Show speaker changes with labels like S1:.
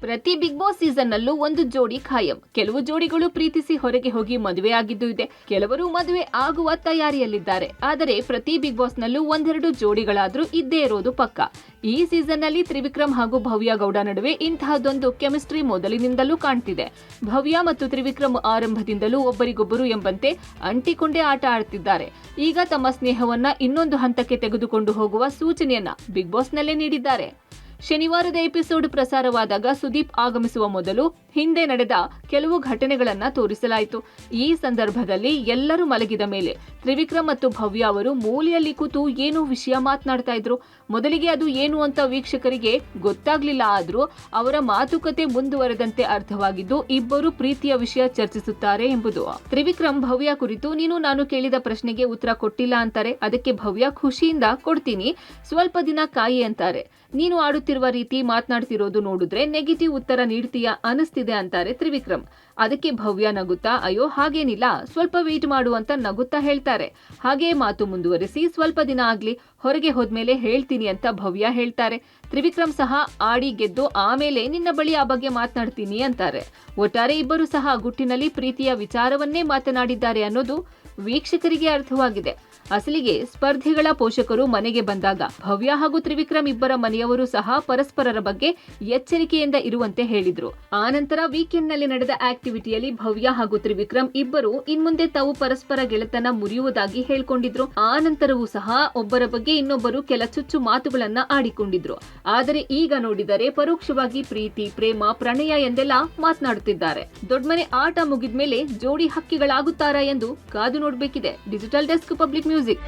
S1: ಪ್ರತಿ big boss season ನಲ್ಲೂ ಒಂದು ಜೋಡಿ ಖಾಯಂ. ಕೆಲವು ಜೋಡಿಗಳು ಪ್ರೀತಿಸಿ ಹೊರಗೆ ಹೋಗಿ ಮದುವೆ ಆಗಿದ್ದು ಇದೆ. ಕೆಲವರು ಮದುವೆ ಆಗುವ ತಯಾರಿಯಲ್ಲಿದ್ದಾರೆ. ಆದರೆ ಪ್ರತಿ ಬಿಗ್ ಬಾಸ್ ನಲ್ಲೂ ಒಂದೆರಡು ಜೋಡಿಗಳಾದ್ರೂ ಇದ್ದೇ ಇರೋದು ಪಕ್ಕ. ಈ ಸೀಸನ್ನಲ್ಲಿ ತ್ರಿವಿಕ್ರಮ್ ಹಾಗೂ ಭವ್ಯ ಗೌಡ ನಡುವೆ ಇಂತಹದೊಂದು ಕೆಮಿಸ್ಟ್ರಿ ಮೊದಲಿನಿಂದಲೂ ಕಾಣ್ತಿದೆ. ಭವ್ಯ ಮತ್ತು ತ್ರಿವಿಕ್ರಮ್ ಆರಂಭದಿಂದಲೂ ಒಬ್ಬರಿಗೊಬ್ಬರು ಎಂಬಂತೆ ಅಂಟಿಕೊಂಡೇ ಆಟ ಆಡ್ತಿದ್ದಾರೆ. ಈಗ ತಮ್ಮ ಸ್ನೇಹವನ್ನ ಇನ್ನೊಂದು ಹಂತಕ್ಕೆ ತೆಗೆದುಕೊಂಡು ಹೋಗುವ ಸೂಚನೆಯನ್ನ ಬಿಗ್ ಬಾಸ್ ನಲ್ಲೇ ನೀಡಿದ್ದಾರೆ. ಶನಿವಾರದ ಎಪಿಸೋಡ್ ಪ್ರಸಾರವಾದಾಗ ಸುದೀಪ್ ಆಗಮಿಸುವ ಮೊದಲು ಹಿಂದೆ ನಡೆದ ಕೆಲವು ಘಟನೆಗಳನ್ನ ತೋರಿಸಲಾಯಿತು. ಈ ಸಂದರ್ಭದಲ್ಲಿ ಎಲ್ಲರೂ ಮಲಗಿದ ಮೇಲೆ ತ್ರಿವಿಕ್ರಮ್ ಮತ್ತು ಭವ್ಯ ಅವರು ಮೂಲೆಯಲ್ಲಿ ಕೂತು ಏನು ವಿಷಯ ಮಾತನಾಡ್ತಾ ಇದ್ರು. ಮೊದಲಿಗೆ ಅದು ಏನು ಅಂತ ವೀಕ್ಷಕರಿಗೆ ಗೊತ್ತಾಗ್ಲಿಲ್ಲ ಆದ್ರೂ ಅವರ ಮಾತುಕತೆ ಮುಂದುವರೆದಂತೆ ಅರ್ಥವಾಗಿದ್ದು ಇಬ್ಬರು ಪ್ರೀತಿಯ ವಿಷಯ ಚರ್ಚಿಸುತ್ತಾರೆ ಎಂಬುದು. ತ್ರಿವಿಕ್ರಮ್, ಭವ್ಯ ಕುರಿತು ನೀನು ನಾನು ಕೇಳಿದ ಪ್ರಶ್ನೆಗೆ ಉತ್ತರ ಕೊಟ್ಟಿಲ್ಲ ಅಂತಾರೆ. ಅದಕ್ಕೆ ಭವ್ಯ ಖುಷಿಯಿಂದ ಕೊಡ್ತೀನಿ. ಸ್ವಲ್ಪ ದಿನ ಕಾಯಿ ಅಂತಾರೆ. ನೀನು ಆಡುತ್ತಿರುವ ರೀತಿ ಮಾತನಾಡ್ತಿರೋದು ನೋಡಿದ್ರೆ ನೆಗೆಟಿವ್ ಉತ್ತರ ನೀಡ್ತೀಯಾ ಅನಿಸ್ತಿದೆ ಅಂತಾರೆ ತ್ರಿವಿಕ್ರಮ್. ಅದಕ್ಕೆ ಭವ್ಯ ನಗುತ್ತಾ, ಅಯ್ಯೋ, ಹಾಗೇನಿಲ್ಲ, ಸ್ವಲ್ಪ ವೇಟ್ ಮಾಡು ಅಂತ ನಗುತ್ತಾ ಹೇಳ್ತಾರೆ. ಹಾಗೇ ಮಾತು ಮುಂದುವರಿಸಿ ಸ್ವಲ್ಪ ದಿನ ಆಗ್ಲಿ, ಹೊರಗೆ ಹೋದ್ಮೇಲೆ ಹೇಳ್ತೀನಿ ಅಂತ ಭವ್ಯ ಹೇಳ್ತಾರೆ. ತ್ರಿವಿಕ್ರಮ್ ಸಹ ಆಡಿ ಗೆದ್ದು ಆಮೇಲೆ ನಿನ್ನ ಬಳಿ ಆ ಬಗ್ಗೆ ಮಾತನಾಡ್ತೀನಿ ಅಂತಾರೆ. ಒಟ್ಟಾರೆ ಇಬ್ಬರು ಸಹ ಗುಟ್ಟಿನಲ್ಲಿ ಪ್ರೀತಿಯ ವಿಚಾರವನ್ನೇ ಮಾತನಾಡಿದ್ದಾರೆ ಅನ್ನೋದು ವೀಕ್ಷಕರಿಗೆ ಅರ್ಥವಾಗಿದೆ. ಅಸಲಿಗೆ ಸ್ಪರ್ಧಿಗಳ ಪೋಷಕರು ಮನೆಗೆ ಬಂದಾಗ ಭವ್ಯ ಹಾಗೂ ತ್ರಿವಿಕ್ರಮ್ ಇಬ್ಬರ ಮನೆಯವರು ಸಹ ಪರಸ್ಪರರ ಬಗ್ಗೆ ಎಚ್ಚರಿಕೆಯಿಂದ ಇರುವಂತೆ ಹೇಳಿದ್ರು. ಆನಂತರ ವೀಕೆಂಡ್ನಲ್ಲಿ ನಡೆದ ಆಕ್ಟಿವಿಟಿಯಲ್ಲಿ ಭವ್ಯ ಹಾಗೂ ತ್ರಿವಿಕ್ರಮ್ ಇಬ್ಬರು ಇನ್ಮುಂದೆ ತಾವು ಪರಸ್ಪರ ಗೆಳೆತನ ಮುರಿಯುವುದಾಗಿ ಹೇಳ್ಕೊಂಡಿದ್ರು. ಆ ನಂತರವೂ ಸಹ ಒಬ್ಬರ ಬಗ್ಗೆ ಇನ್ನೊಬ್ಬರು ಕೆಲ ಚುಚ್ಚು ಮಾತುಗಳನ್ನ ಆಡಿಕೊಂಡಿದ್ರು. ಆದರೆ ಈಗ ನೋಡಿದರೆ ಪರೋಕ್ಷವಾಗಿ ಪ್ರೀತಿ, ಪ್ರೇಮ, ಪ್ರಣಯ ಎಂದೆಲ್ಲ ಮಾತನಾಡುತ್ತಿದ್ದಾರೆ. ದೊಡ್ಡಮನೆ ಆಟ ಮುಗಿದ್ಮೇಲೆ ಜೋಡಿ ಹಕ್ಕಿಗಳಾಗುತ್ತಾರಾ ಎಂದು ಕಾದು Nur digital desk public music